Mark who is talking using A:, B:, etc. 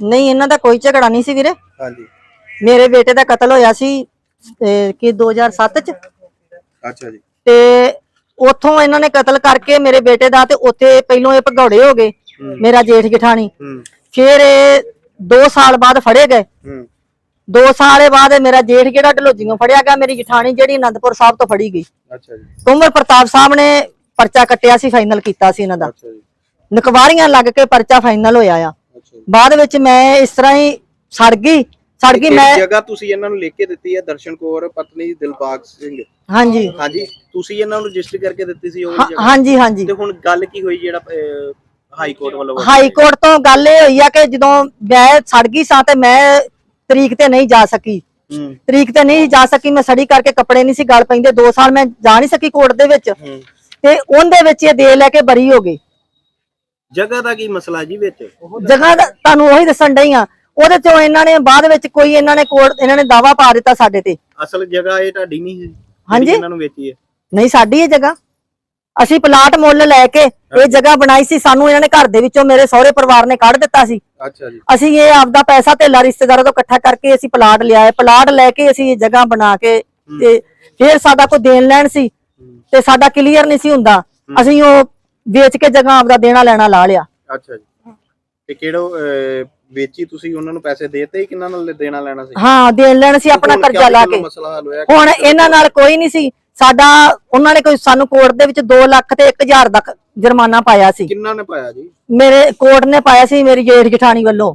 A: ਨਹੀਂ ਇਹਨਾਂ ਦਾ ਕੋਈ ਝਗੜਾ ਨਹੀਂ ਸੀ ਵੀਰੇ।
B: ਹਾਂਜੀ।
A: ਮੇਰੇ ਬੇਟੇ ਦਾ ਕਤਲ ਹੋਇਆ ਸੀ ਅਹ, ਕਿ 2007 ਚ?
B: ਅੱਛਾ ਜੀ।
A: ਤੇ ਉਥੋਂ ਇਹਨਾਂ ਨੇ ਕਤਲ ਕਰਕੇ ਮੇਰੇ ਬੇਟੇ ਦਾ ਤੇ ਉੱਥੇ ਪਹਿਲੋਂ ਇਹ ਭਗੌੜੇ ਹੋ ਗਏ ਮੇਰਾ ਜੇਠ ਜਠਾਣੀ। ਫਿਰ ਇਹ 2 ਸਾਲ ਬਾਅਦ ਫੜੇ ਗਏ।
B: ਹੂੰ।
A: 2 ਸਾਲੇ ਬਾਅਦ ਮੇਰਾ ਜੇਠ ਜਿਹੜਾ ਢਲੋਜੀਆਂ ਫੜਿਆ ਗਿਆ ਮੇਰੀ ਜਠਾਣੀ ਜਿਹੜੀ ਅਨੰਦਪੁਰ ਸਾਹਿਬ ਤੋਂ ਫੜੀ ਗਈ।
B: ਅੱਛਾ ਜੀ।
A: ਕੁੰਵਰ ਪ੍ਰਤਾਪ ਸਾਹਿਬ ਨੇ ਪਰਚਾ ਕੱਟਿਆ ਸੀ ਫਾਈਨਲ ਕੀਤਾ ਸੀ ਇਹਨਾਂ ਦਾ। ਨਕਵਾਰੀਆਂ ਲੱਗ ਕੇ ਪਰਚਾ ਫਾਈਨਲ ਹੋਇਆ ਆ। ਬਾਅਦ ਵਿੱਚ ਮੈਂ ਇਸ ਤਰ੍ਹਾਂ ਹੀ ਸੜ ਗਈ ਸੜ ਗਈ ਮੈਂ
B: ਜਗ੍ਹਾ ਤੁਸੀਂ ਇਹਨਾਂ ਨੂੰ ਲਿਖ ਕੇ ਦਿੱਤੀ ਹੈ? ਦਰਸ਼ਨ ਕੌਰ ਪਤਨੀ ਦਿਲਬਾਗ ਸਿੰਘ।
A: ਹਾਂਜੀ।
B: ਹਾਂਜੀ ਤੁਸੀਂ ਇਹਨਾਂ ਨੂੰ ਰਜਿਸਟਰ ਕਰਕੇ ਦਿੱਤੀ ਸੀ ਉਹ ਜਗ੍ਹਾ?
A: ਹਾਂਜੀ ਹਾਂਜੀ।
B: ਤੇ ਹੁਣ ਗੱਲ ਕੀ ਹੋਈ ਜਿਹੜਾ ਅਹ, ਹਾਈ ਕੋਰਟ ਵੱਲੋਂ
A: ਹਾਈ? ਕੋਰਟ ਤੋਂ ਗੱਲ ਇਹ ਹੋਈ ਆ ਕਿ ਜਦੋਂ ਮੈਂ ਸੜ ਗਈ ਸਾਂ ਤੇ ਮੈਂ ਤਰੀਕ ਤੇ ਨਹੀਂ ਜਾ ਸਕੀ।
B: ਹੂੰ।
A: ਤਰੀਕ ਤੇ ਨਹੀਂ ਜਾ ਸਕੀ ਮੈਂ ਸੜੀ ਕਰਕੇ ਕੱਪੜੇ ਨਹੀਂ ਸੀ ਗਲ ਪੈਂਦੇ 2 ਸਾਲ ਮੈਂ ਜਾ ਨਹੀਂ ਸਕੀ ਕੋਰਟ ਦੇ ਵਿੱਚ।
B: ਹੂੰ।
A: ਤੇ ਉਹਦੇ ਵਿੱਚ ਇਹ ਦੇ ਲੈ ਕੇ ਬਰੀ ਹੋ ਗਈ।
B: ਜਗ੍ਹਾ ਦਾ ਕੀ ਮਸਲਾ ਜੀ ਵਿੱਚ?
A: ਜਗ੍ਹਾ ਦਾ ਤੁਹਾਨੂੰ ਉਹੀ ਦੱਸਣ ਡਈ ਆ। ਉਹਦੇ ਚੋਂ ਇਹਨਾਂ ਨੇ ਬਾਅਦ ਵਿੱਚ ਕੋਈ ਇਹਨਾਂ ਨੇ ਕੋਰਟ ਇਹਨਾਂ ਨੇ ਦਾਵਾ ਪਾ ਦਿੱਤਾ ਸਾਡੇ ਤੇ।
B: ਅਸਲ ਜਗ੍ਹਾ ਇਹ ਤੁਹਾਡੀ ਨਹੀਂ ਸੀ ਜਿਹੜੀ
A: ਹਾਂਜੀ।
B: ਇਹਨਾਂ ਨੂੰ ਵੇਚੀ ਹੈ।
A: ਨਹੀਂ ਸਾਡੀ ਇਹ ਜਗ੍ਹਾ। ਅਸੀਂ ਪਲਾਟ ਮੁੱਲ ਲੈ ਕੇ ਇਹ ਜਗ੍ਹਾ ਬਣਾਈ ਸੀ ਸਾਨੂੰ ਇਹਨਾਂ ਨੇ ਘਰ ਦੇ ਵਿੱਚੋਂ ਮੇਰੇ ਸਹੁਰੇ ਪਰਿਵਾਰ ਨੇ ਕੱਢ ਦਿੱਤਾ ਸੀ।
B: ਅੱਛਾ ਜੀ।
A: ਅਸੀਂ ਇਹ ਆਪਦਾ ਪੈਸਾ ਧੇਲਾ ਰਿਸ਼ਤੇਦਾਰਾਂ ਤੋਂ ਇਕੱਠਾ ਕਰਕੇ ਅਸੀਂ ਪਲਾਟ ਲਿਆ ਹੈ ਪਲਾਟ ਲੈ ਕੇ ਅਸੀਂ ਇਹ ਜਗ੍ਹਾ ਬਣਾ ਕੇ ਤੇ ਫਿਰ ਸਾਡਾ ਕੋਈ ਦੇਣ ਲੈਣ ਸੀ ਤੇ ਸਾਡਾ ਕਲੀਅਰ ਨਹੀਂ ਸੀ ਹੁੰਦਾ। ਅਸੀਂ ਉਹ ਵੇਚ ਕੇ ਜਗ੍ਹਾ ਆਪਦਾ ਦੇਣਾ ਲੈਣਾ ਲਾ ਲਿਆ।
B: ਅੱਛਾ ਜੀ। ਤੇ ਕਿਹੜੋ ਅਹ, ਵੇਚੀ ਤੁਸੀਂ ਉਹਨਾਂ ਨੂੰ ਪੈਸੇ ਦੇਤੇ ਹੀ ਕਿੰਨਾਂ ਨਾਲ ਦੇਣਾ ਲੈਣਾ ਸੀ?
A: ਹਾਂ ਦੇਣ ਲੈਣ ਸੀ ਆਪਣਾ
B: ਹੁਣ
A: ਕਰਜ਼ਾ ਲਾ ਕੇ।
B: ਮਸਲਾ ਹੱਲ ਹੋਇਆ?
A: ਹੁਣ ਇਹਨਾਂ ਨਾਲ ਕੋਈ ਨਹੀਂ ਸੀ। ਸਾਡਾ ਉਹਨਾਂ ਨੇ ਕੋਈ ਸਾਨੂੰ ਕੋਰਟ ਦੇ ਵਿੱਚ 2 ਲੱਖ ਤੇ 1000 ਦਾ ਜੁਰਮਾਨਾ ਪਾਇਆ ਸੀ।
B: ਕਿੰਨਾ ਨੇ ਪਾਇਆ ਜੀ?
A: ਮੇਰੇ ਕੋਰਟ ਨੇ ਪਾਇਆ ਸੀ ਮੇਰੀ ਜੇਠ ਜਠਾਣੀ ਵੱਲੋਂ।